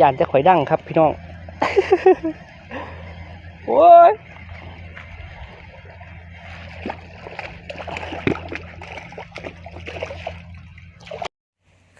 ยานจะข่อยดังครับพี่น้องโอ้ย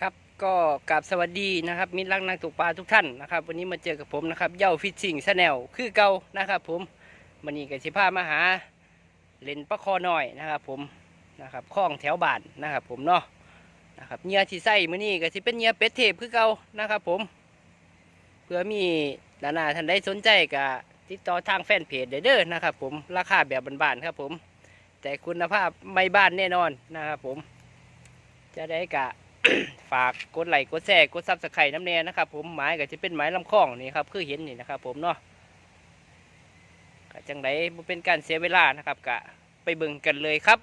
ครับก็กราบสวัสดีนะครับ มิตรรักนักตกปลาทุกท่านนะครับ วันนี้มาเจอกับผมนะครับเย้าฟิชชิงชาแนลคือเก่านะครับ ผมวันนี้กับชิพามาหาเลนปลาคอหน่อยนะครับ ผมนะครับคล้องแถวบ้านนะครับ ผมเนาะนะครับเหยื่อที่ใส่มื้อนี้ก็สิเป็นเหยื่อเป็ดเทพคือเก่านะครับ ผม เพื่อมีนานาท่านใดสนใจก็ติดต่อทางแฟนเพจได้เด้อนะครับผมราคาแบบบ้านๆครับผม แต่คุณภาพไม่บ้านแน่นอนนะครับผม จะได้กะฝากกดไลค์กดแชร์กดซับสไครต์น้ำแน่นะครับผมหมายก็จะเป็นหมายลำคล้องนี่ครับคือเห็นนี่นะครับ ผมเนาะก็จังไดบ่เป็นการเสียเวลานะครับกะไปเบิ่งกันเลยครับ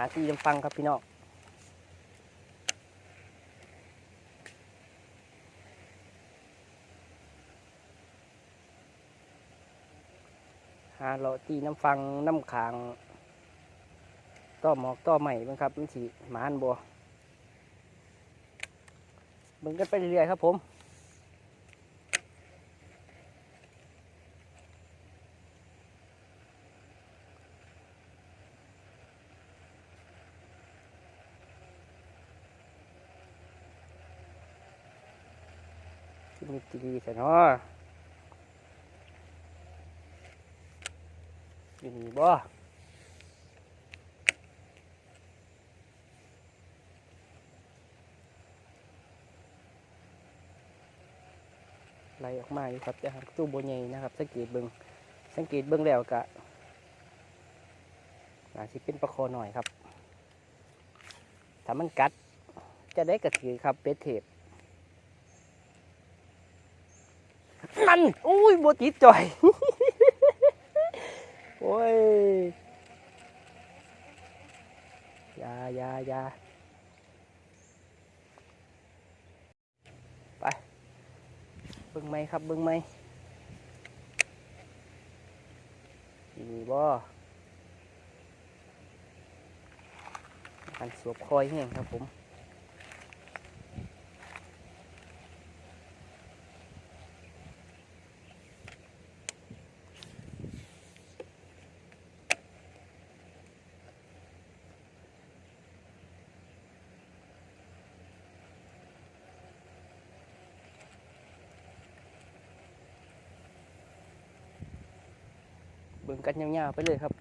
าที่ลำฟังครับพี่น้องหาเลาะตีน้ำฟังน้ำขางต้อหมอกต้อใหม่บ้างครับมันสีหมานบัวเบิ่งกันไปเรื่อยๆครับผม ที่มีตีแต่เนาะอยู่นี่บ่ไล่ออกมาอยู่ครับแต่หางตู้โบใหญ่นะครับ สังเกตเบิงสังเกตเบิงแล้วกะน่าสิเป็นประโคอหน่อยครับถ้ามันกัดจะได้กระถือครับเป็ดเทปันอุ้ยโบติดจ่อยโอ้ยยายายาไปเบิ่งไหมครับเบิ่งไหมมีบ่การสวบคอยแห้งครับผม ยาวๆไปเลยครับ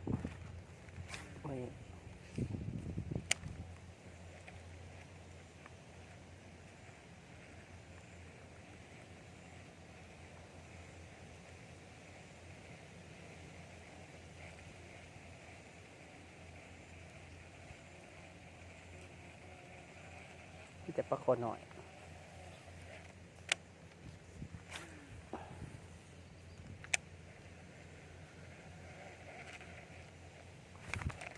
ที่จะประคอหน่อย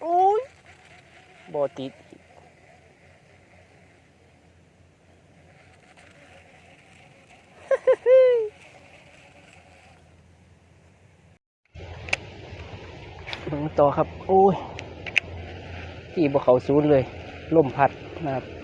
โอ้ย บติดต่อครับ โอ้ย ที่บ่เขาซูนย์เลยลมพัดนะครับ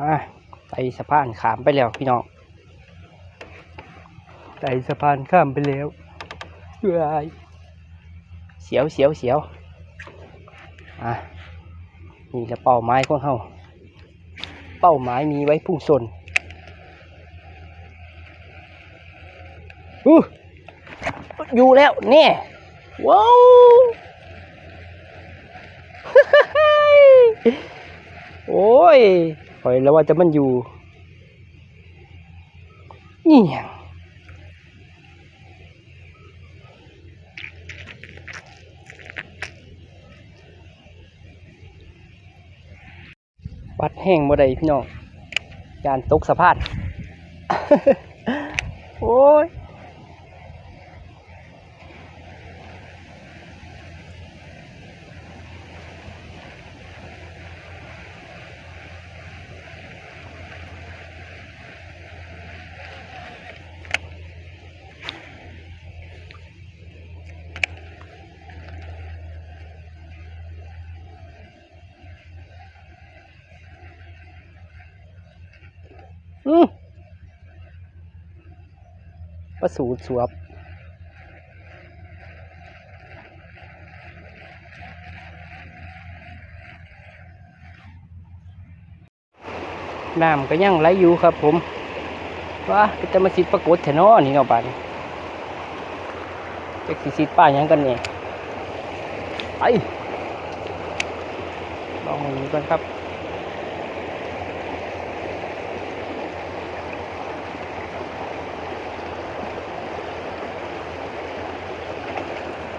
อะไต่สะพานขามไปแล้วพี่น้องไต่สะพานข้ามไปแล้วเอ้ยเสียวเสียวเสียวอะนี่แหละเป้าหมายของเขาเป้าหมายมีไว้พุ่งชนอู้อยู่แล้วเนี่ยว้าวโอ้ย ปล่อยแล้วว่าจะมันอยู่นี่บาดแห้งบ่ได้พี่น้องการตกสะพาน โอ้ย สูตรสวบน้ำก็ยังไหลอยู่ครับผมว่าจะมาสิดปรากฏแถนอนี่เนาะบานจะสิสิป้ายังกันเนี่ยไปลองดูกันครับ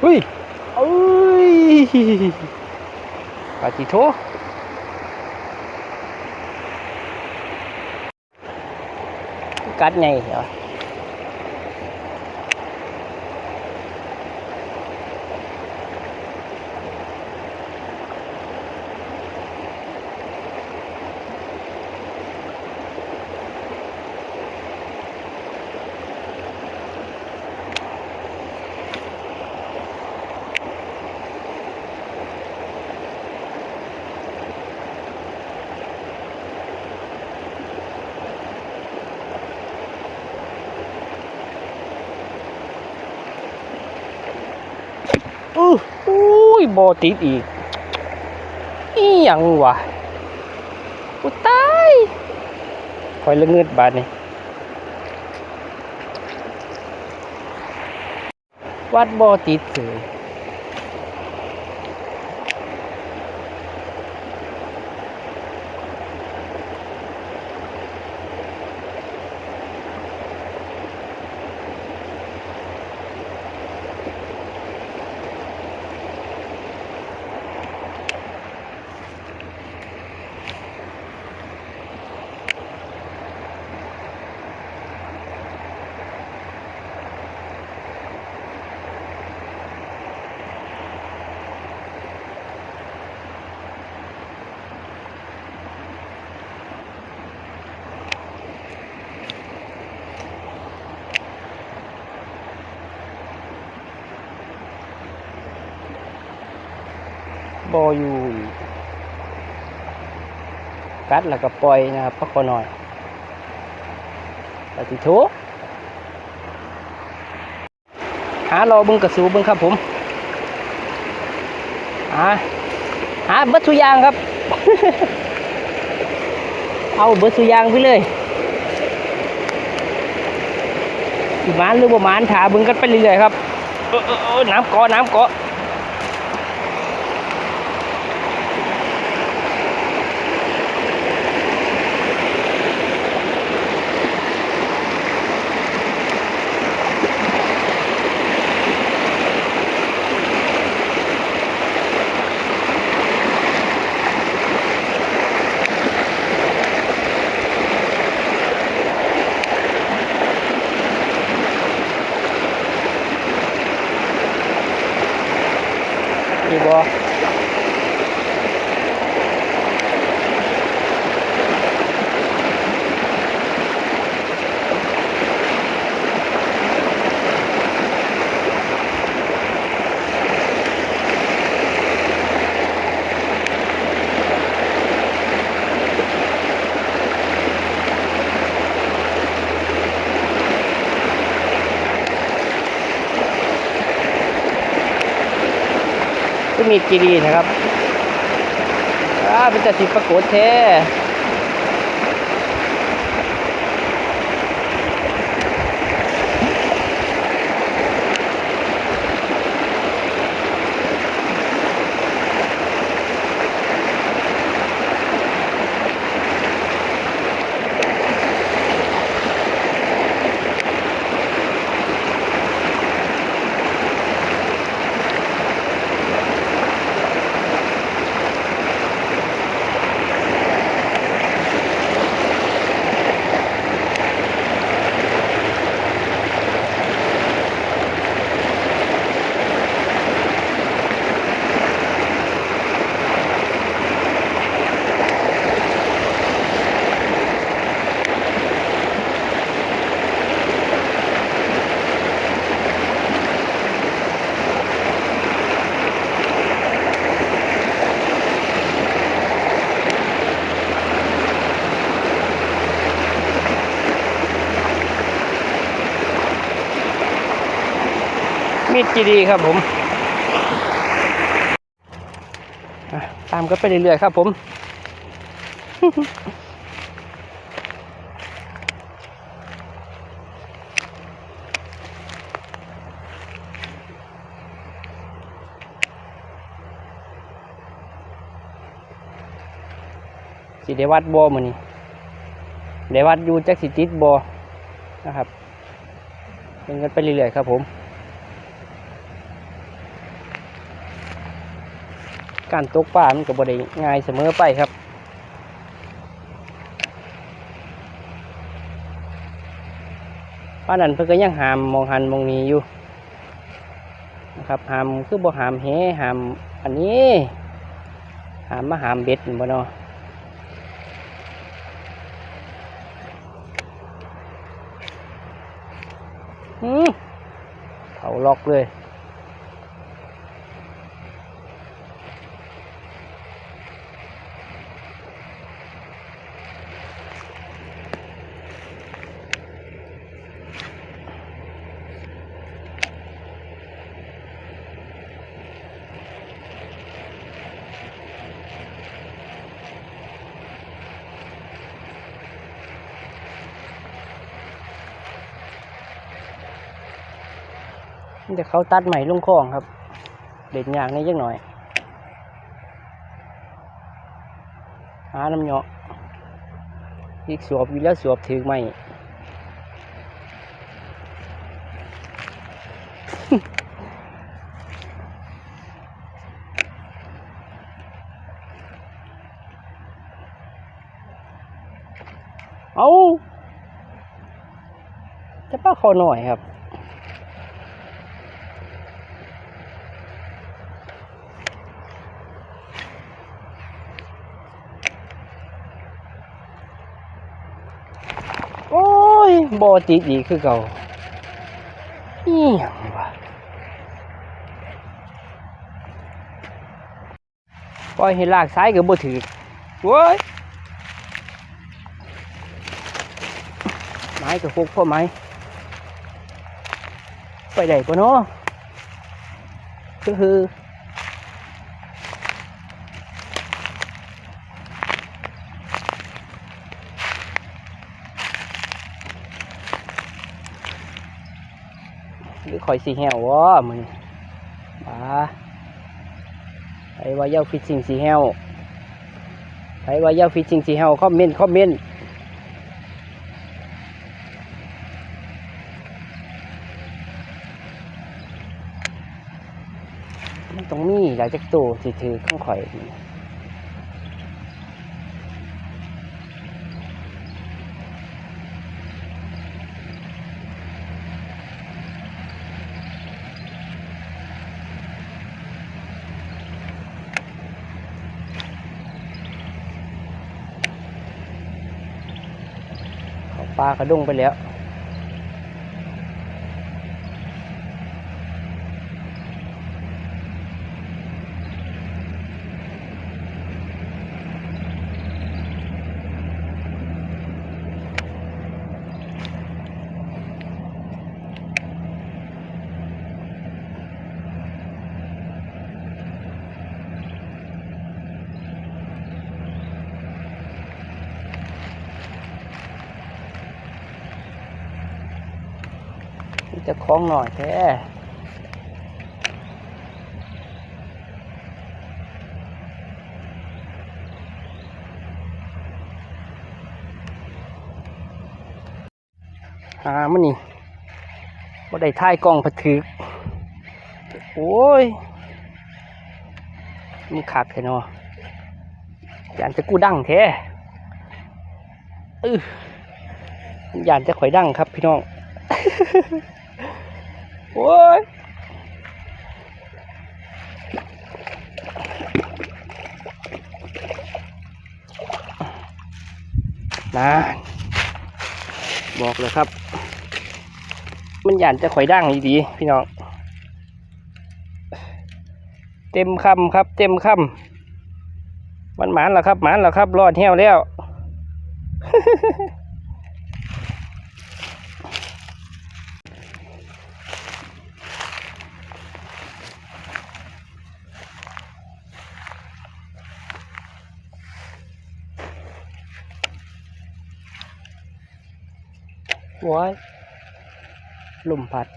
เฮ้ยอุ้ยปาจิโทกัดไงเหรอ อู้อุ้ยบอติดอีก อีหยังวะกูตายคอยละเงิดบาดนี่วัดบอติดเลย ออยู่ กัดแล้วก็ปล่อยนะครับพักหน่อยปฏิโทหารอเบึงกระสูเบึงครับผมหาหาเบิดสุยางครับ เอาเบิดสุยางไปเลยหมานหรือบ่หมานถาเบึงกันไปเรื่อยๆครับ เออเออน้ำเกาะน้ำเกาะ นี่บอ มีกีดีนะครับอ่าเป็นแต่สิประกฏแท้ จีดีครับผมตามกันไปเรื่อยๆครับผมสิได้วัดบ่มื้อนี้ได้วัดอยู่จักสิติดบ่นะครับเป็นกันไปเรื่อยๆครับผม การตกปลามันก็บ่ได้ง่ายเสมอไปครับป้านันเพิ่นก็ยังหามมองหันมองนี้อยู่นะครับหามคือบ่หามแหหามอันนี้ หามมาหามเบ็ดบ่เนาะเขาล็อกเลย แต่เขาตัดใหม่ลงคลองครับ เด็ดยางนี่ยังหน่อย หาน้ำเหาะอีกสวบอยู่แล้วสวบถือไม่เอาจะป้าคอหน่อยครับ โอ้ย บอติดอีกคือเก่าอีหยังวะปล่อยให้ลากซ้ายกับบ่ถือโว้ยไม้กับพวกพ่อไม้ไปได้ปะเนาะคือ คือยสีแหววะมึงบ้าไอ้ว่าเย้าฟิตซิงสีแหวไอ้ว่าเย้าฟิตซิงสีแหวคอมเมนต์คอมเมนต์มันต้องมีหลายจักตัวสิถือข้างข่อยนี่ ลากระดงไปแล้ว นี่จะคล้องหน่อยแท้หามันนี่ว่าได้ท่ายกล้องผถึกโอ้ยมันขาดแท้เนาะยานจะกู้ดั้งแท้เออยานจะข่อยดั้งครับพี่น้อง โอ้ยนะบอกเลยครับ มันหยานจะข่อยดังดีๆพี่น้อง เต็มคำครับ เต็มคำมันหมานแล้วครับหมานแล้วครับ รอดแห้วแล้ว ว้ยลมพัด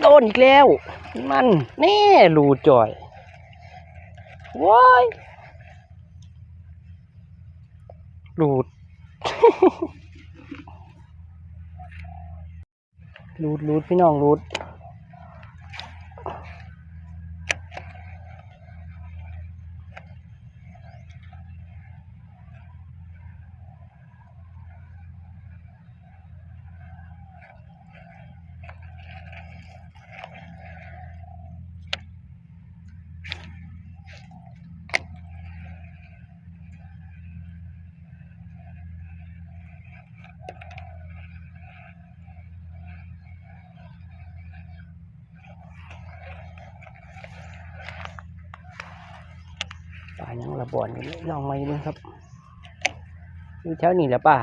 โดนอีกแล้ว มันแน่รูจ่อยว้ายรูด รูดรูดพี่น้องรูด ป่ายังระบอนอยู่นี่ลองมาดูครับอยู่แถวนี้แหละป่า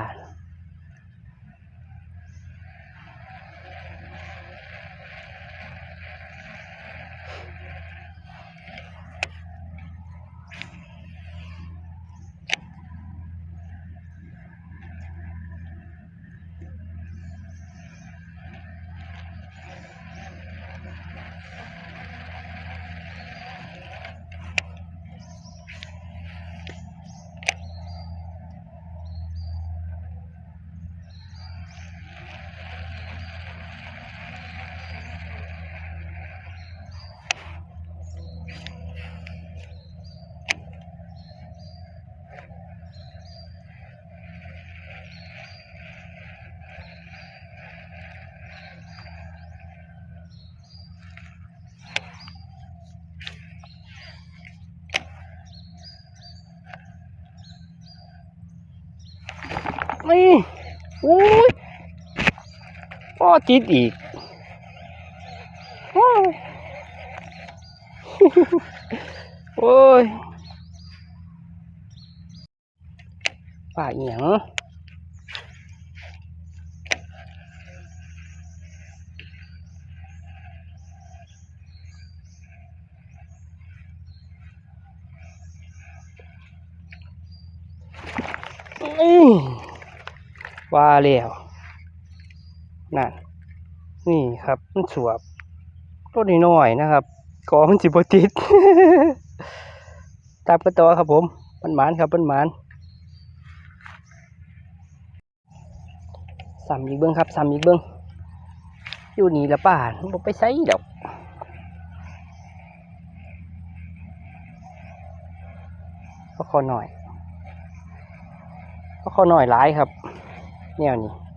นี่อุ้ยอ้อติดอีกโอ้ยโอ้ยป่าเอียงนี่ ว่าแล้วนั่นนี่ครับมันสวบต้นน้อยนะครับกอมันสิบติดตามกันต่อครับผมมันหมานครับมันหมานสามอีกเบิ้องครับสามอีกเบิ้องอยู่นี่ละป่านบ่ไปใส่ดอกก็ขอหน่อยก็ขอหน่อยหลายครับ แนวนี้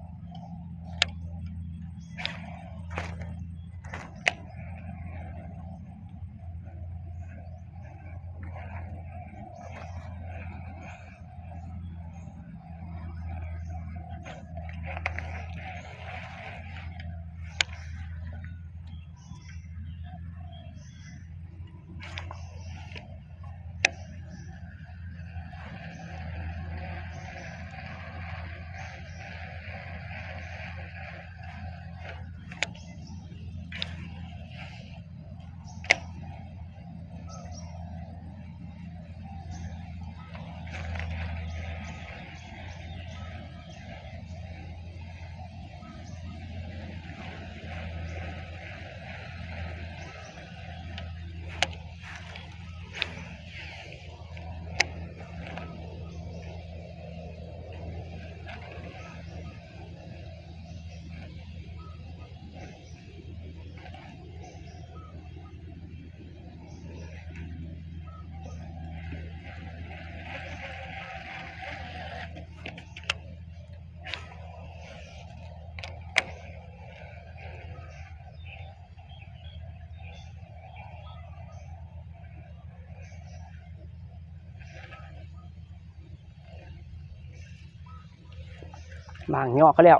มางยอกก็แล้ว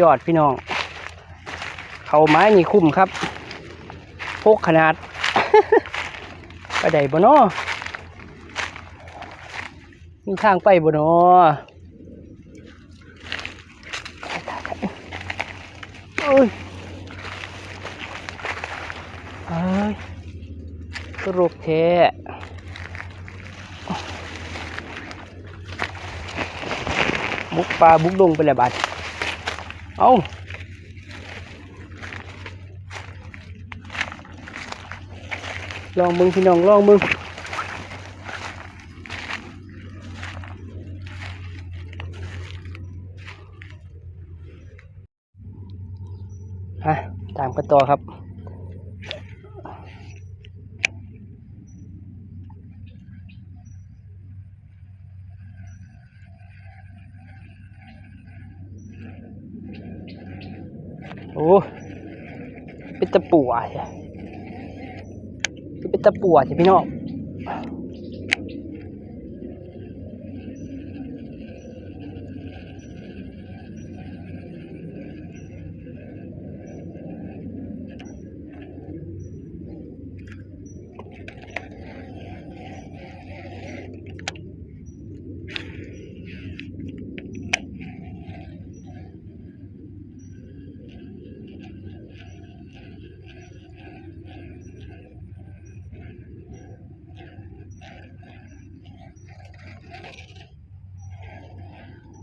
ยอดพี่น้อง เขาไม้นี่คุ้มครับพกขนาด ไปได้บ่เนาะมีทางไปบ่เนาะเอ้ยเอ้ย กระโรกแท้บุกปลาบุกดงไปแล้วบาดเอาลองมึงพี่น้องลองมึงฮะตามกันต่อครับ โอ้เป็นตะปัวใช่เป็นตะปัวใช่พี่น้อง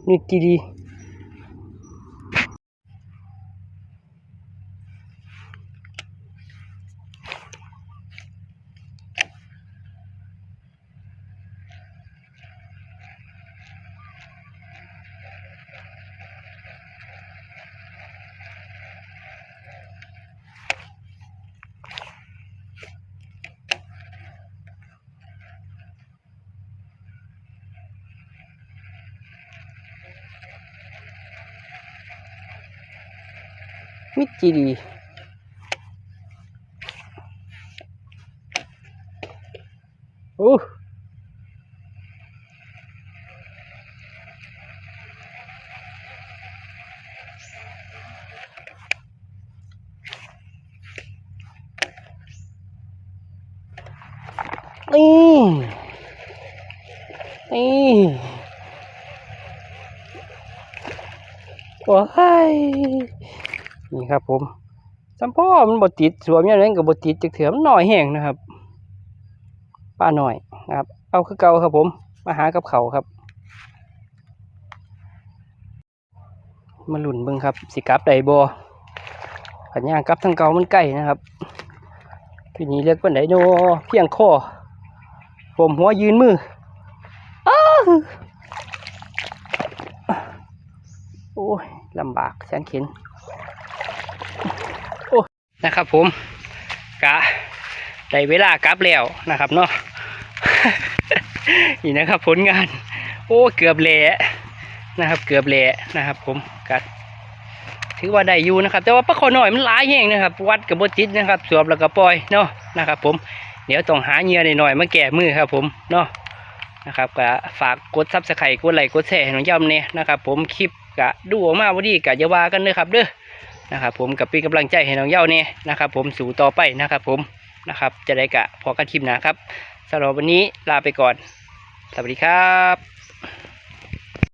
นี่ดีดีมิ ดจีดี โอ้นี่นี่โอ้ย นี่ครับ ผมสัมพ่อมันบดติดสวมอย่างนั้นกับบดติดจะเถื่อมันหน่อยแห้งนะครับป้าหน่อยนะครับ เอาคือเก่าครับ ผมมาหากับเขาครับ มาหลุนบิ่งครับสิกับไดบอขันย่างกับทางเก่ามันใกล้นะครับทีนี้เรียกว่าไหนโนเพียงคอผมหัวยืนมืออโอ้ยลำบากแสนเข็น นะครับ ผมกะได้เวลากลับแล้วนะครับเนาะนี่นะครับ ผลงาน โอ้เกือบเละนะครับ เกือบเละนะครับ ผมกะถือว่าได้อยู่นะครับ แต่ว่าปลาขอหน่อยมันหลายแห้งนะครับ วัดกับบจิตนะครับ สวมแล้วก็ปล่อยเนาะนะครับ ผมเดี๋ยวต้องหาเหยื่อหน่อยๆมาแก้มือครับ ผมเนาะนะครับก็ฝากกดซับสไครต์กดไลค์กดแชร์ให้น้องย่ำเนี่ยนะครับ ผมคลิปกะดูออกมาวันนี้กะจะว่ากันเด้อครับเด้อ นะครับผมกับเป็นกำลังใจให้น้องเย้าเนี่ยนะครับ ผมสู่ต่อไปนะครับ ผมนะครับจะได้กะพอกันคลิปนะครับสำหรับวันนี้ลาไปก่อน สวัสดีครับ